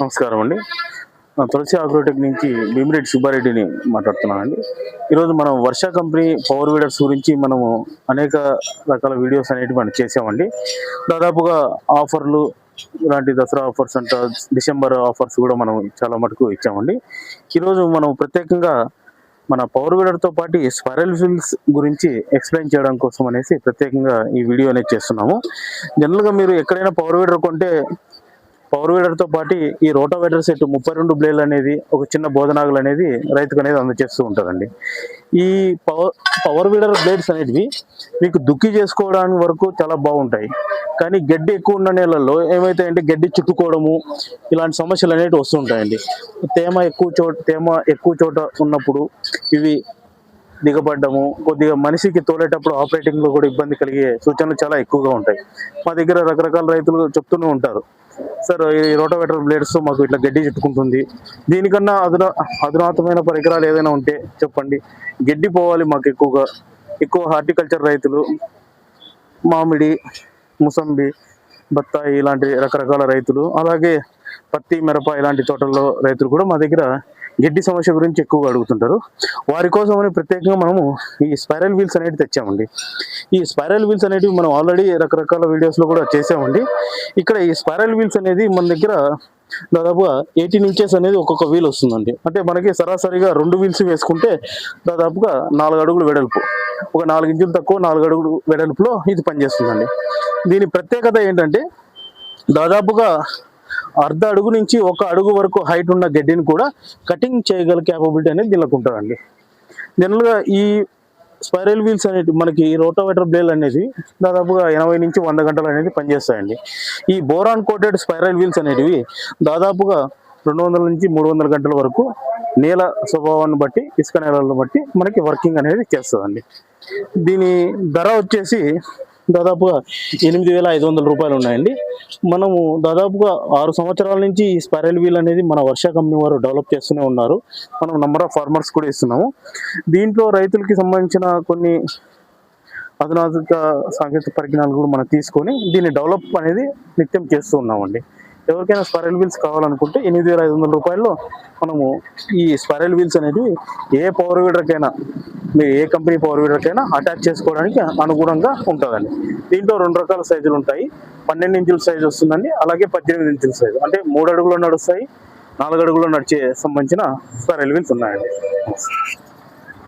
నమస్కారం అండి. తులసి అగ్రోటెక్ నుంచి భీమిరెడ్డి సుబ్బారెడ్డిని మాట్లాడుతున్నానండి. ఈరోజు మనం వర్ష కంపెనీ పవర్ వీడర్స్ గురించి మనము అనేక రకాల వీడియోస్ అనేవి మనం చేసామండి దాదాపుగా ఆఫర్లు ఇలాంటి దసరా ఆఫర్స్ అంట డిసెంబర్ ఆఫర్స్ కూడా మనం చాలా మటుకు ఇచ్చామండి. ఈరోజు మనం ప్రత్యేకంగా మన పవర్ వీడర్తో పాటు స్పైరల్ ఫిల్స్ గురించి ఎక్స్ప్లెయిన్ చేయడం కోసం అనేసి ప్రత్యేకంగా ఈ వీడియో అనేది చేస్తున్నాము. జనరల్గా మీరు ఎక్కడైనా పవర్ వీడర్ కొంటే పవర్ వీడర్తో పాటు ఈ రోటోవేటర్ సెట్ ముప్పై రెండు బ్లేడ్లు అనేది ఒక చిన్న బోధనాగులు అనేది రైతుకు అనేది అందజేస్తూ ఉంటారండి ఈ పవర్ పవర్ వీడర్ బ్లేడ్స్ అనేటివి మీకు దుక్కి చేసుకోవడానికి వరకు చాలా బాగుంటాయి. కానీ గడ్డి ఎక్కువ ఉన్న నేలల్లో ఏమైతాయంటే గడ్డి చుట్టుకోవడము ఇలాంటి సమస్యలు అనేవి వస్తుంటాయండి తేమ ఎక్కువ చోట తేమ ఎక్కువ చోట ఉన్నప్పుడు ఇవి దిగబడ్డము కొద్దిగా మనిషికి తోలేటప్పుడు ఆపరేటింగ్లో కూడా ఇబ్బంది కలిగే సూచనలు చాలా ఎక్కువగా ఉంటాయి. మా దగ్గర రకరకాల రైతులు చెప్తూనే ఉంటారు. సార్ ఈ రోటోవేటర్ బ్లేడ్స్ మాకు ఇట్లా గడ్డి చుట్టుకుంటుంది. దీనికన్నా అధునా అధునాతమైన పరికరాలు ఏదైనా ఉంటే చెప్పండి. గడ్డి పోవాలి మాకు ఎక్కువగా. ఎక్కువ హార్టికల్చర్ రైతులు మామిడి ముసంబి బత్తాయి ఇలాంటి రకరకాల రైతులు అలాగే పత్తి మిరప ఇలాంటి తోటల్లో రైతులు కూడా మా దగ్గర గడ్డి సమస్య గురించి ఎక్కువగా అడుగుతుంటారు. వారి కోసమని ప్రత్యేకంగా మనము ఈ స్పైరల్ వీల్స్ అనేవి తెచ్చామండి. ఈ స్పైరల్ వీల్స్ అనేటివి మనం ఆల్రెడీ రకరకాల వీడియోస్లో కూడా చేసామండి. ఇక్కడ ఈ స్పైరల్ వీల్స్ అనేది మన దగ్గర దాదాపుగా ఎయిటీన్ ఇంచెస్ అనేది ఒక్కొక్క వీల్ వస్తుందండి. అంటే మనకి సరాసరిగా రెండు వీల్స్ వేసుకుంటే దాదాపుగా నాలుగు అడుగులు వెడల్పు. ఒక నాలుగు ఇంచులు తక్కువ నాలుగు అడుగులు వెడల్పులో ఇది పనిచేస్తుందండి. దీని ప్రత్యేకత ఏంటంటే దాదాపుగా అర్ధ అడుగు నుంచి ఒక అడుగు వరకు హైట్ ఉన్న గడ్డిని కూడా కటింగ్ చేయగల క్యాపబిలిటీ అనేది దీనికి ఉంటుందండి. జనరల్గా ఈ స్పైరల్ వీల్స్ అనేవి మనకి రోటోవేటర్ బ్లేల్ అనేది దాదాపుగా ఎనభై నుంచి వంద గంటలు అనేది పనిచేస్తాయండి. ఈ బోరాన్ కోటెడ్ స్పైరల్ వీల్స్ అనేటివి దాదాపుగా రెండు వందల నుంచి మూడు వందల గంటల వరకు నేల స్వభావాన్ని బట్టి ఇసుక నేలను బట్టి మనకి వర్కింగ్ అనేది చేస్తుందండి. దీని ధర వచ్చేసి దాదాపుగా ఎనిమిది వేల ఐదు వందల రూపాయలు ఉన్నాయండి. మనము దాదాపుగా ఆరు సంవత్సరాల నుంచి ఈ స్పైరల్ వీల్ అనేది మన వర్ష కంపెనీ వారు డెవలప్ చేస్తూనే ఉన్నారు. మనం నంబర్ ఆఫ్ ఫార్మర్స్ కూడా ఇస్తున్నాము. దీంట్లో రైతులకి సంబంధించిన కొన్ని అధునాధిక సాంకేతిక పరిజ్ఞానాలు కూడా మనం తీసుకొని దీన్ని డెవలప్ అనేది నిత్యం చేస్తూ ఉన్నామండి. ఎవరికైనా స్పైరల్ వీల్స్ కావాలనుకుంటే ఎనిమిది వేల ఐదు వందల రూపాయల్లో మనము ఈ స్పైరల్ వీల్స్ అనేవి ఏ పవర్ వీడర్కైనా మీరు ఏ కంపెనీ పవర్ వీడర్కైనా అటాచ్ చేసుకోవడానికి అనుగుణంగా ఉంటుందండి. దీంట్లో రెండు రకాల సైజులు ఉంటాయి. పన్నెండు ఇంచుల సైజు వస్తుందండి. అలాగే పద్దెనిమిది ఇంచుల సైజు. అంటే మూడు అడుగులు నడుస్తాయి నాలుగు అడుగులు నడిచే సంబంధించిన స్పైరల్ వీల్స్ ఉన్నాయండి.